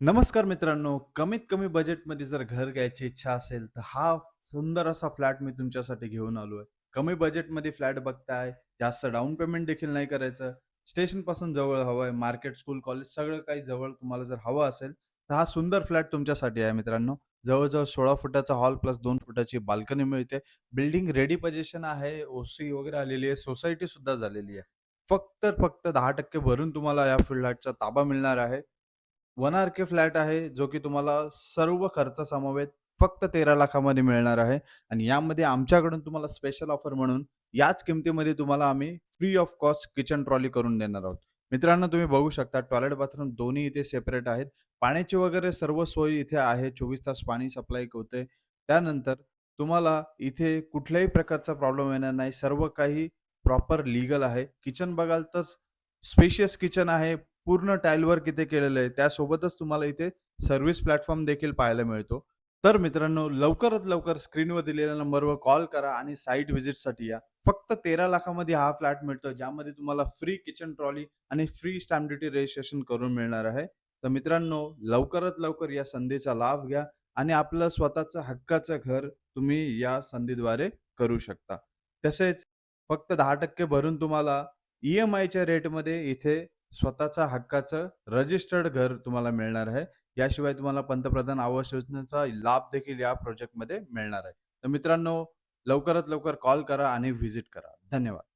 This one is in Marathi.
नमस्कार मित्रांनो, कमीत कमी बजेटमध्ये जर घर घ्यायची इच्छा असेल, तर हा सुंदर असा फ्लॅट मी तुमच्यासाठी घेऊन आलो आहे. कमी बजेटमध्ये फ्लॅट बघताय, जास्त डाउन पेमेंट देखील नाही करायचं. स्टेशनपासून जवळ हवं आहे, मार्केट, स्कूल, कॉलेज सगळं काही जवळ तुम्हाला जर हवं असेल, तर हा सुंदर फ्लॅट तुमच्यासाठी आहे मित्रांनो. जवळ-जवळ 16 फुटाचा हॉल प्लस 2 फुटाची बाल्कनी मिळते. बिल्डिंग रेडी पोझिशन आहे, ओसी वगैरे आलेली आहे, सोसायटी सुद्धा झालेली आहे. फक्त फक्त 10% भरून तुम्हाला या फ्लॅटचा ताबा मिळणार आहे. वन आर-के फ्लॅट आहे, जो की तुम्हाला सर्व खर्च समवेत फक्त 13 लाखामध्ये मिळणार आहे आणि यामध्ये आमच्याकडून तुम्हाला स्पेशल ऑफर म्हणून याच किमतीमध्ये तुम्हाला आम्ही free of cost kitchen trolley करून देणार आहोत. मित्रांनो तुम्ही बघू शकता टॉयलेट, बाथरूम दोन्ही इथे सेपरेट आहेत. पाण्याची वगैरे सर्व सोय इथे आहे. 24 तास पाणी सप्लाय होते. त्यानंतर तुम्हाला इथे कुठल्याही प्रकारचा प्रॉब्लेम येणार नाही. सर्व काही प्रॉपर लीगल आहे. किचन बघाल तर स्पेशियस किचन आहे. पूर्ण टाइल वर्क इथे केलेलं आहे. त्यासोबतच तुम्हाला इथे सर्व्हिस प्लॅटफॉर्म देखील पाहायला मिळतो. तर मित्रांनो लवकरात लवकर स्क्रीनवर दिलेल्या नंबरवर कॉल करा आणि साईट व्हिजिटसाठी या. फक्त 13 लाखामध्ये हा फ्लॅट मिळतो, ज्यामध्ये तुम्हाला फ्री किचन ट्रॉली आणि फ्री स्टॅम्प ड्युटी रजिस्ट्रेशन करून मिळणार आहे. तर मित्रांनो लवकरात लवकर या संधीचा लाभ घ्या आणि आपलं स्वतःचं हक्काचं घर तुम्ही या संधीद्वारे करू शकता. तसेच फक्त 10% भरून तुम्हाला ई-एम-आयच्या रेटमध्ये इथे स्वतःचा हक्काचं रजिस्टर्ड घर तुम्हाला मिळणार आहे. याशिवाय तुम्हाला पंतप्रधान आवास योजनेचा लाभ देखील या प्रोजेक्टमध्ये मिळणार आहे. तर मित्रांनो लवकरात लवकर कॉल करा आणि व्हिजिट करा. धन्यवाद.